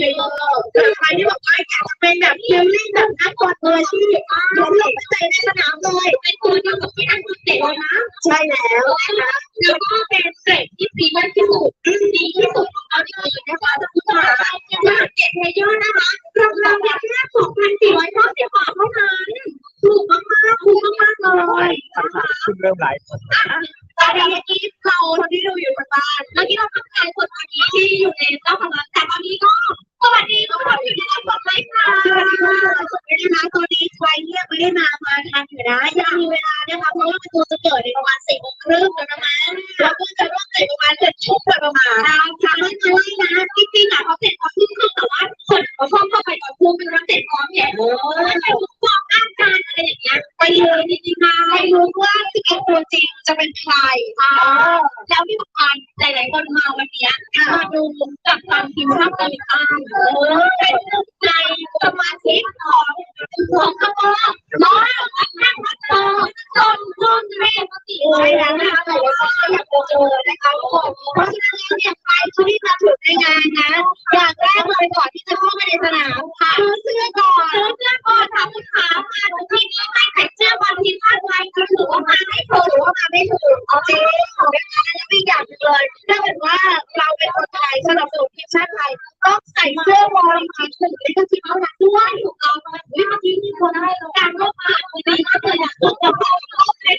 เลยคือใครที่บอกว่าอยากจะเป็นแบบฮิลลิ่งแบบนักบอลมืออาชีพเดี๋ยวลงไปเตะในสนามเลยเป็นตัวเดียวกับที่อันคุณเตะเลยนะใช่แล้วนะคะแล้วก็เป็นเกรดที่ดีมากที่สุดดีที่สุดของเราที่สุดนะคะจะคุณค่ะว่าเกรดเพลเยอร์นะคะราคาเพียงแค่สองพันสี่ร้อยเก้าสิบบาทเท่านั้นถูกมากๆถูกมากๆเลยซึ่งเริ่มหลายคนตอนนี้เราคนที่ดูอยู่ทางบ้านเมื่อกี้เราทักทายคนทางนี้ที่อยู่ในเจ้าพนักแต่ตอนนี้ก็ สวัสดีทุกคนอยู่ในไลฟ์สดเลยค่ะสวัสดีค่ะสวัสดีนะคะตอนนี้ใครที่ยังไม่ได้มามาทานอยู่นะยังมีเวลานะคะเพราะว่าประตูจะเปิดในประมาณสี่โมงครึ่งแล้วนะคะ ยนปฏิไว้แล้วนะคะแต่ว่าก็อยากจะเจอนะคะทุกคนเพราะฉะนั้นแล้วเนี่ยใครที่มาถึงในงานนะอย่างแรกเลยก่อนที่จะเข้ามาในสนามค่ะซื้อเสื้อก่อนซื้อเสื้อก่อนค่ะคุณขามาถึงที่นี่ให้ใส่เสื้อบอลทีมชาติไทยคือถือว่ามาไม่ถูกหรือว่ามาไม่ถูกโอเคของนะคะแล้วอีกอย่างนึงเลยถ้าเกิดว่าเราเป็นคนไทยสนับสนุนทีมชาติไทยต้องใส่เสื้อบอลทีมชาติไทยลิขสิทธิ์เท่านั้นด้วยถูกต้องไหมวิธีที่มีคนให้การร่วมงานดีมากเลยอะต้องต้องต้องเป็น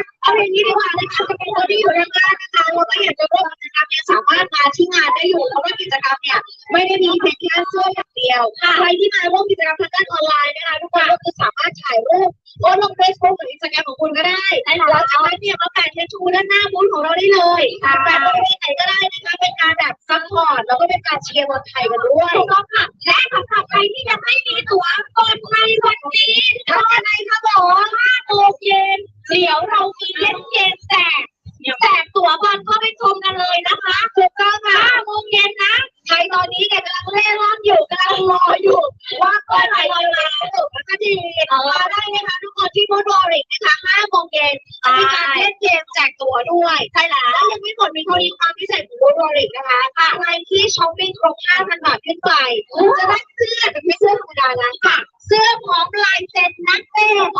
อะไรครับผม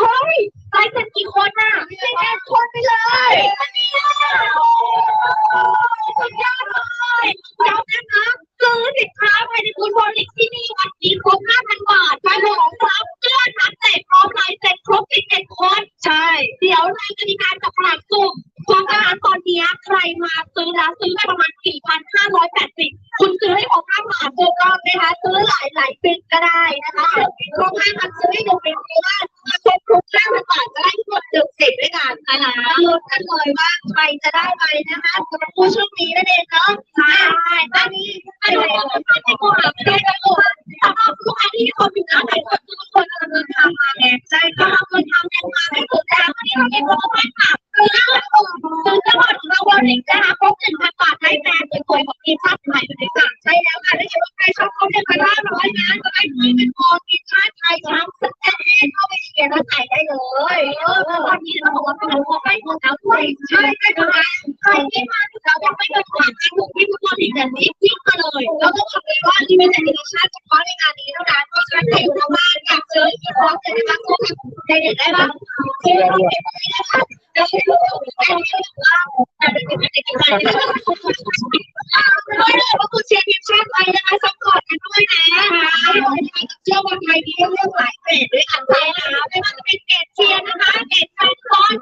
เฮ้ยลายกันกี่คนอะเป็นแค่คนไปเลยอันนี้ จะได้ทั้งหมดหนึ่งสิบด้วยกันนะคะลุ้นกันเลยว่าใครจะได้ไปนะคะสำหรับผู้โชคดีนั่นเองเนาะใช่ตอนนี้ไม่ได้ไม่ได้โกหกไม่ได้โกหกสำหรับลูกค้าที่คนอยู่ด้านในคนทุกคนกำลังเดินทางมาไงใช่ค่ะเราเคนทำแนวทางให้ถูกแล้ววันนี้เรามีโปรโมชั่นค่ะ คือซื้อจังหวัดเราวันนี้นะคะครบหนึ่งพันบาทให้แฟนสวยๆของทีมชาติไทยเลยค่ะใช่แล้วค่ะถ้าเกิดว่าใครชอบเขาเนี่ยพันห้าร้อยนะจะได้ที่เป็นโอทีมชาติไทยทั้งสเตจเข้าไปเชียร์และถ่ายได้เลยเออวันนี้เราบอกว่าเป็นโมไปหมดแล้วด้วยใช่ใช่ค่ะใครที่มาถึงเรายังไม่เคยผ่านการถูกที่ฟุตบอลลีกแบบนี้จิ้มมาเลยแล้วก็บอกเลยว่าที่เป็นแต่ดิชั่นเฉพาะในงานนี้เท่านั้นเพราะฉะนั้นใครอยู่ทางบ้านอยากเจออีกครั้งเลยนะคะสู้กับใจเด็ดได้บ้างเชื่อเราเก็บไว้นะคะเราไม่รู้แต่ไม่รู้ว่าแต่เด็กๆเด็กๆไม่ได้ด้วยเลยว่าคุณเชียร์ทีมชาติไทยนะคะซัพพอร์ตกันด้วยนะเชื่อว่าไทยมีเรื่องหลายเกรดด้วยกันเลยนะคะไม่ว่าจะเป็นเกรดเชียร์นะคะเกรดแฟนบอล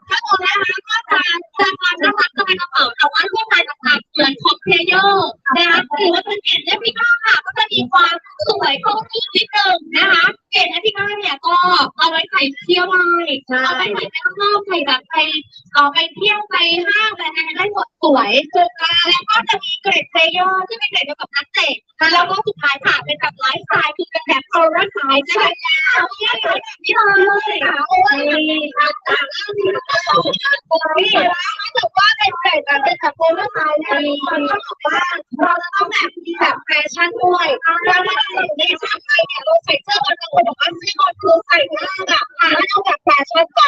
เลยค่ะโอ้ยต่างๆนี่โอ้ยถ้าเกิดว่าเป็นเพลแต่งกันเป็นแบบโอเวอร์ไซส์เนี่ยมันก็บอกว่าเราจะต้องแบบมีแบบแฟชั่นด้วยแล้วถ้าเราอยู่ในชาติไทยเนี่ยเราใส่เสื้อกันบางคนบอกว่าเสื้อกันคือใส่หน้าแบบแล้วเราแบบแฟชั่นไป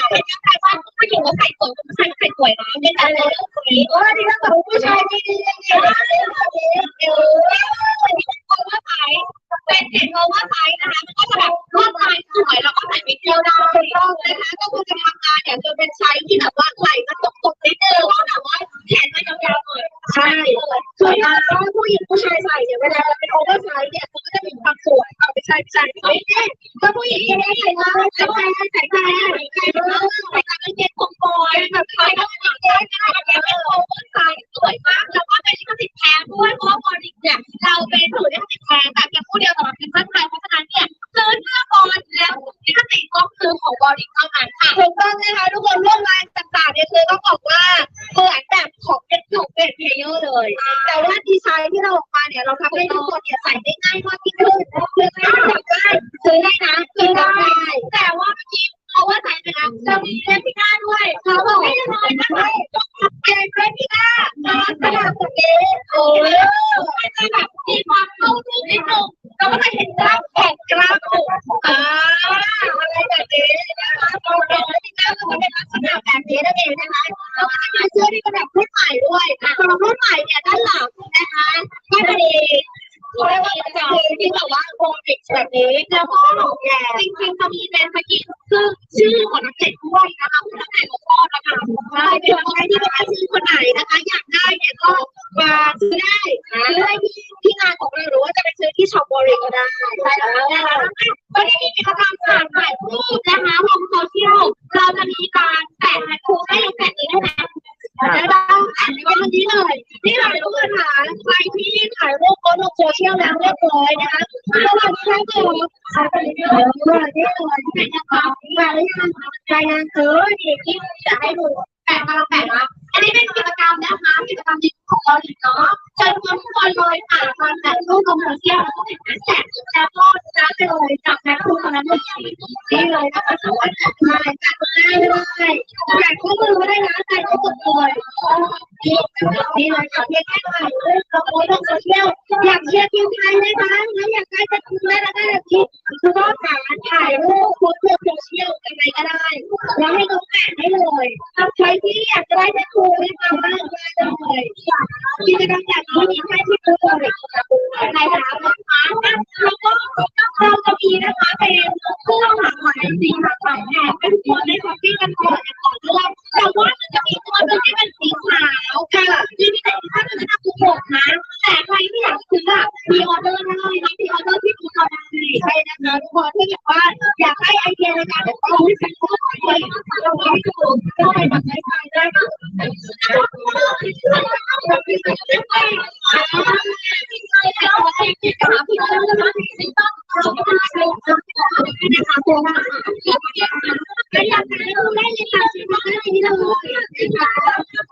แฟชั่นผู้หญิงก็ใส่สวยผู้ชายใส่สวยนะเป็นอะไรเรื่องนี้เออที่ถ้าแบบผู้ชายดีดีดีดีเออนี่เป็นโอเวอร์ไซส์เป็นเด็กโอเวอร์ไซส์นะคะก็จะแบบลวดลายสวยแล้วก็ใส่ไปเที่ยวได้นะคะก็คือจะทำงานเนี่ยจะเป็นไซส์ที่แบบว่าไหล่มันตกๆนิดนึง นมาผู้หญิงผู้ชายใส่เนี่ยเวลาเป็นโอเวอร์ไซส์เนี่ยมันก็จะมีความสวยเอาไม่ใช่ไม่ใช่ไม่ใช่ก็ผู้หญิงที่ไม่ได้ใส่มาใส่ใส่ใส่ใส่ใส่ใส่ใส่กางเกงคอมบอยแบบคล้ายกับผู้หญิงได้ก็ได้แต่เป็นโอเวอร์ไซส์สวยมากแล้วก็เป็นลิขสิทธิ์แท้ด้วยเพราะว่าบอลเนี่ยเราเป็นถือลิขสิทธิ์แท้แต่เพียงผู้เดียวสำหรับทีมชาติไทยเพราะฉะนั้นเนี่ยซื้อเสื้อบอลแล้วลิขสิทธิ์ก็คือของบอลอีกเท่านั้นค่ะถูกต้องนะคะทุกคนร่วมลายต่างๆเนี่ยคือต้องบอกว่าเหมือนแบบของเป็น แต่ว่าดีไซน์ที่เราออกมาเนี่ยเราทำให้ทุกคนเนี่ยใส่ได้ง่ายมากยิ่งขึ้นคือไม่ต้องแบได้ซื้อได้นะซื้อได้ แต่ว่าเมื่อกี้เขาว่าใส่ไปแล้วจะมีเลพิก้าด้วยเขาบอกไม่ได้เลยนะคะเป็นเลพิก้าตอนตลาดนี้โอ้ยมันจะแบบมีความเข้าถึงนิดนึง เราก็จะเห็นกล้ามแขนกล้ามอกอ่าอะไรแบบนี้นะคะเราเห็นเลพิก้าก็จะเป็นลักษณะแบบนี้นั่นเองนะคะแล้วก็จะมาเสื้อที่เป็นแบบรุ่นใหม่ด้วยสำหรับรุ่นใหม่เนี่ยด้านหลังนะคะก็จะมี เขาเรียกว่าจะคือที่แบบว่าโควิดแบบนี้แล้วก็จริงๆเขามีแบรนสกินซึ่งชื่อของนักเตะด้วยนะคะผู้นักเตะของพ่อนะคะใช่เป็นใครที่ไม่ได้ซื้อคนไหนนะคะ อยากได้เนี่ยก็มาซื้อได้ซื้อได้ที่ที่งานของเราหรือว่าจะไปซื้อที่ช็อปบริก็ได้ใช่แล้วนะคะวันนี้มีกิจกรรมถ่ายถ่ายรูปนะคะลงโซเชียลเราจะมีการแปะแท็กให้เราแปะนี้ได้ไหม แล้วเราอ่านในวันนี้เลยนี่เลยทุกคนค่ะใครที่ถ่ายรูปโพสลงโซเชียลแล้วเรียบร้อยนะคะสวัสดีค่ะคุณสวัสดีค่ะสวัสดีค่ะเป็นยังไงมาหรือยังรายงานเจอดีที่จะให้ดูแปะมาแปะมา อันนี้เป็นกิจกรรมนะคะกิจกรรมดีของเราเนาะเชิญชวนทุกคนเลยค่ะมาแปะรูปลงโซเชียลแล้วก็ติดแฮชแท็กแล้วก็ชนะไปเลยกับแม็กซ์คูคนนั้นเลยนี่เลยนะคะสามารถจัดมาจัดได้เลยแจกข้อมือก็ได้นะใจก็กดเลยนี่เลยค่ะเพียงแค่ถ่ายรูปแล้วโพสต์ลงโซเชียลอยากเชียร์ทีมไทยไหมคะแล้วอยากได้จะคุณแม่ได้แบบนี้คือก็หาถ่ายรูปโพสต์ลงโซเชียลอะไรก็ได้แล้วให้น้องแปะให้เลยใครที่อยากจะได้แค่ครูให้มาบ้างได้เลยกิจกรรมแบบนี้มีแค่ที่ครูเลยนร้านนะคะแล้วก็เราจะมีนะคะเป็นเครื่องหลากหลายสีหลากหลายแบบเป็นตัวได้คอฟฟี่กันก่อนก่อนด้วยแต่ว่ามันจะมีตัวนึงที่เป็นสีขาวค่ะที่มีแต่ถ้าเป็นถ้าคุณหกนะ แต่ใครไม่อยากซื้ออะมีออเดอร์ได้นะมีออเดอร์ที่คุณทำได้ใช่นะคะทุกคนที่แบบว่าอยากได้ไอเดียในการแบบเอาไปใช้ก็ไปเราไปดูก็ไปแบบใช้ได้นะนะคะตัวว่าก็อยากได้ได้เลยค่ะได้เลย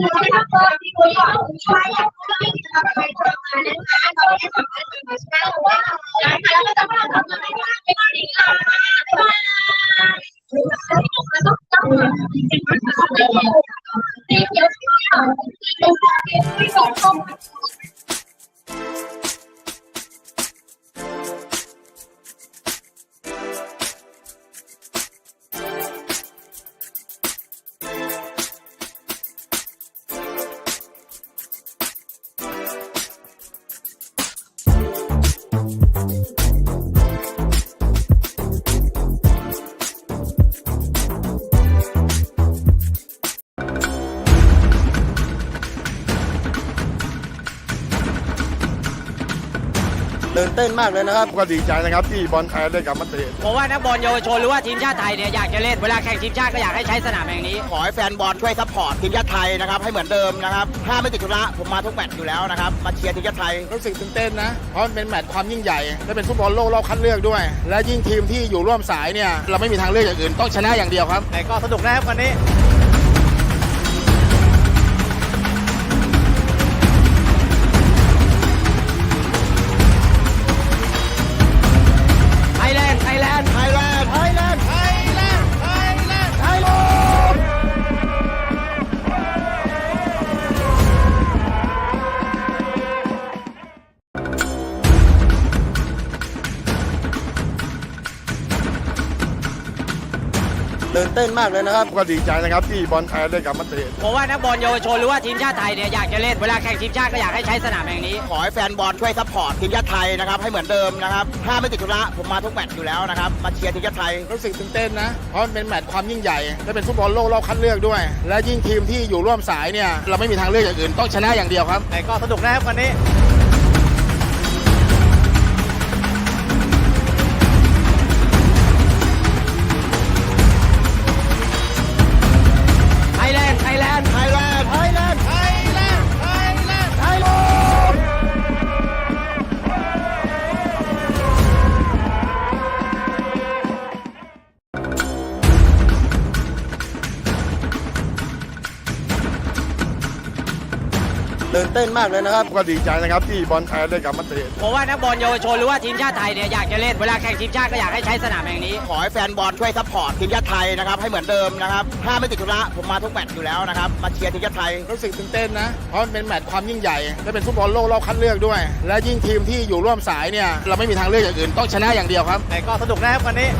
Lihat apa di. นเต้นมากเลยนะครับ ก็ดีใจนะครับที่บอลไทยได้กลับมาเตะผมว่านักบอลเยาวชนหรือว่าทีมชาติไทยเนี่ยอยากจะเล่นเวลาแข่งทีมชาติก็อยากให้ใช้สนามแห่งนี้ ขอให้แฟนบอลช่วยซัพพอร์ตทีมชาติไทยนะครับให้เหมือนเดิมนะครับถ้าไม่ติดธุระผมมาทุกแมตช์อยู่แล้วนะครับมาเชียร์ทีมชาติไทยรู้สึกตื่นเต้นนะเพราะมันเป็นแมตช์ความยิ่งใหญ่และเป็นฟุตบอลโลกรอบคัดเลือกด้วย และยิ่งทีมที่อยู่ร่วมสายเนี่ยเราไม่มีทางเลือกอย่างอื่นต้องชนะอย่างเดียวครับแต่ก็สนุกนะครับวันนี้ เต้นมากเลยนะครับ ก็ดีใจนะครับที่บอลไทยได้กลับมาเตะผมว่านักบอลเยาวชนหรือว่าทีมชาติไทยเนี่ยอยากจะเล่นเวลาแข่งทีมชาติก็อยากให้ใช้สนามแห่งนี้ ขอให้แฟนบอลช่วยซัพพอร์ตทีมชาติไทยนะครับให้เหมือนเดิมนะครับถ้าไม่ติดธุระผมมาทุกแมตช์อยู่แล้วนะครับมาเชียร์ทีมชาติไทยรู้สึกตื่นเต้นนะเพราะมันเป็นแมตช์ความยิ่งใหญ่และเป็นฟุตบอลโลกรอบคัดเลือกด้วย และยิ่งทีมที่อยู่ร่วมสายเนี่ยเราไม่มีทางเลือกอย่างอื่นต้องชนะอย่างเดียวครับแต่ก็สนุกนะครับวันนี้ เต้นมากเลยนะครับ ก็ดีใจนะครับที่บอลไทยได้กลับมาเตะผมว่านักบอลเยาวชนหรือว่าทีมชาติไทยเนี่ยอยากจะเล่นเวลาแข่งทีมชาติก็อยากให้ใช้สนามแห่งนี้ ขอให้แฟนบอลช่วยซัพพอร์ตทีมชาติไทยนะครับให้เหมือนเดิมนะครับถ้าไม่ติดธุระผมมาทุกแมตช์อยู่แล้วนะครับมาเชียร์ทีมชาติไทยรู้สึกตื่นเต้นนะเพราะมันเป็นแมตช์ความยิ่งใหญ่และเป็นฟุตบอลโลกรอบคัดเลือกด้วย และยิ่งทีมที่อยู่ร่วมสายเนี่ยเราไม่มีทางเลือกอย่างอื่นต้องชนะอย่างเดียวครับแต่ก็สนุกนะครับวันนี้